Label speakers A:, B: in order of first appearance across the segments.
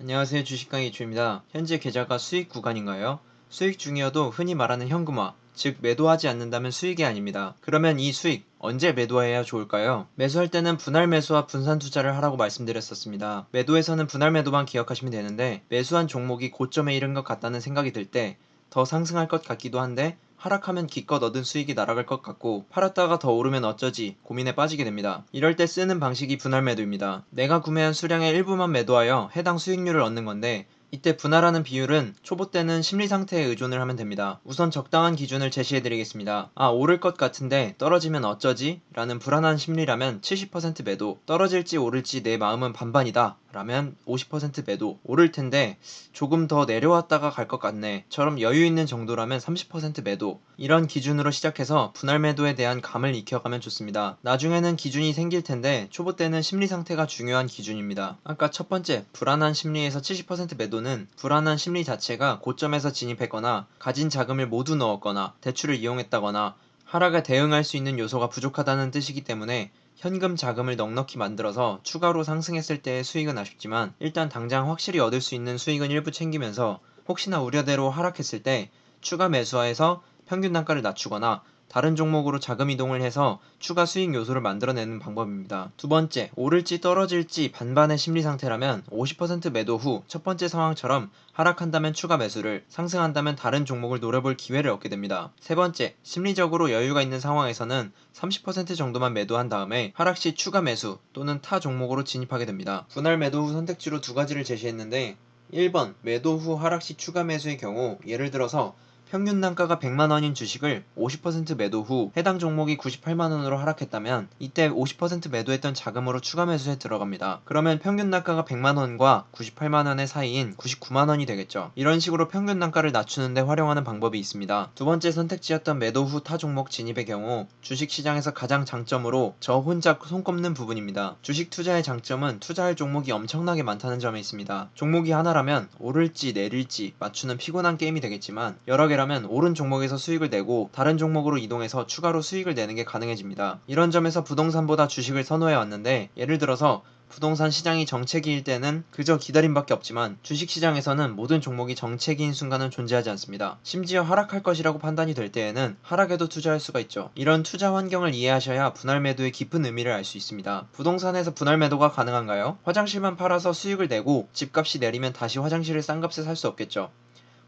A: 안녕하세요. 주식강의 이주입니다. 현재 계좌가 수익 구간인가요? 수익 중이어도 흔히 말하는 현금화, 즉 매도하지 않는다면 수익이 아닙니다. 그러면 이 수익 언제 매도해야 좋을까요? 매수할 때는 분할 매수와 분산 투자를 하라고 말씀드렸었습니다. 매도에서는 분할 매도만 기억하시면 되는데 매수한 종목이 고점에 이른 것 같다는 생각이 들 때 더 상승할 것 같기도 한데 하락하면 기껏 얻은 수익이 날아갈 것 같고 팔았다가 더 오르면 어쩌지 고민에 빠지게 됩니다. 이럴 때 쓰는 방식이 분할 매도입니다. 내가 구매한 수량의 일부만 매도하여 해당 수익률을 얻는 건데 이때 분할하는 비율은 초보 때는 심리 상태에 의존을 하면 됩니다. 우선 적당한 기준을 제시해 드리겠습니다. 아, 오를 것 같은데 떨어지면 어쩌지? 라는 불안한 심리라면 70% 매도, 떨어질지 오를지 내 마음은 반반이다. 라면 50% 매도, 오를 텐데 조금 더 내려왔다가 갈 것 같네. 처럼 여유 있는 정도라면 30% 매도. 이런 기준으로 시작해서 분할 매도에 대한 감을 익혀가면 좋습니다. 나중에는 기준이 생길 텐데 초보 때는 심리 상태가 중요한 기준입니다. 아까 첫 번째, 불안한 심리에서 70% 매도는 불안한 심리 자체가 고점에서 진입했거나 가진 자금을 모두 넣었거나 대출을 이용했다거나 하락에 대응할 수 있는 요소가 부족하다는 뜻이기 때문에 현금 자금을 넉넉히 만들어서 추가로 상승했을 때의 수익은 아쉽지만 일단 당장 확실히 얻을 수 있는 수익은 일부 챙기면서 혹시나 우려대로 하락했을 때 추가 매수하에서 평균 단가를 낮추거나 다른 종목으로 자금 이동을 해서 추가 수익 요소를 만들어내는 방법입니다. 두 번째, 오를지 떨어질지 반반의 심리 상태라면 50% 매도 후 첫 번째 상황처럼 하락한다면 추가 매수를, 상승한다면 다른 종목을 노려볼 기회를 얻게 됩니다. 세 번째, 심리적으로 여유가 있는 상황에서는 30% 정도만 매도한 다음에 하락 시 추가 매수 또는 타 종목으로 진입하게 됩니다. 분할 매도 후 선택지로 두 가지를 제시했는데 1번 매도 후 하락 시 추가 매수의 경우 예를 들어서 평균 단가가 100만 원인 주식을 50% 매도 후 해당 종목이 98만 원으로 하락했다면 이때 50% 매도했던 자금으로 추가 매수에 들어갑니다. 그러면 평균 단가가 100만 원과 98만 원의 사이인 99만 원이 되겠죠. 이런 식으로 평균 단가를 낮추는데 활용하는 방법이 있습니다. 두 번째 선택지였던 매도 후 타 종목 진입의 경우 주식 시장에서 가장 장점으로 저 혼자 손꼽는 부분입니다. 주식 투자의 장점은 투자할 종목이 엄청나게 많다는 점에 있습니다. 종목이 하나라면 오를지 내릴지 맞추는 피곤한 게임이 되겠지만 여러 개 라면 오른 종목에서 수익을 내고 다른 종목으로 이동해서 추가로 수익을 내는 게 가능해집니다. 이런 점에서 부동산보다 주식을 선호해 왔는데 예를 들어서 부동산 시장이 정체기일 때는 그저 기다림밖에 없지만 주식시장에서는 모든 종목이 정체기인 순간은 존재하지 않습니다. 심지어 하락할 것이라고 판단이 될 때에는 하락에도 투자할 수가 있죠. 이런 투자 환경을 이해하셔야 분할 매도의 깊은 의미를 알 수 있습니다. 부동산에서 분할 매도가 가능한가요? 화장실만 팔아서 수익을 내고 집값이 내리면 다시 화장실을 싼 값에 살 수 없겠죠.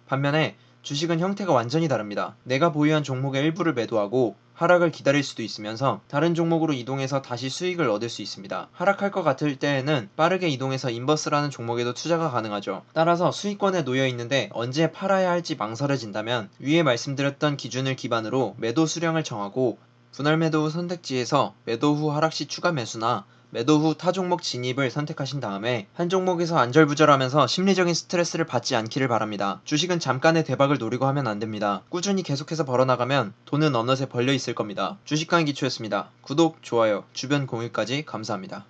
A: 반면에 주식은 형태가 완전히 다릅니다. 내가 보유한 종목의 일부를 매도하고 하락을 기다릴 수도 있으면서 다른 종목으로 이동해서 다시 수익을 얻을 수 있습니다. 하락할 것 같을 때에는 빠르게 이동해서 인버스라는 종목에도 투자가 가능하죠. 따라서 수익권에 놓여 있는데 언제 팔아야 할지 망설여진다면 위에 말씀드렸던 기준을 기반으로 매도 수량을 정하고 분할 매도 후 선택지에서 매도 후 하락 시 추가 매수나 매도 후 타 종목 진입을 선택하신 다음에 한 종목에서 안절부절하면서 심리적인 스트레스를 받지 않기를 바랍니다. 주식은 잠깐의 대박을 노리고 하면 안 됩니다. 꾸준히 계속해서 벌어나가면 돈은 어느새 벌려 있을 겁니다. 주식강 기초였습니다. 구독, 좋아요, 주변 공유까지 감사합니다.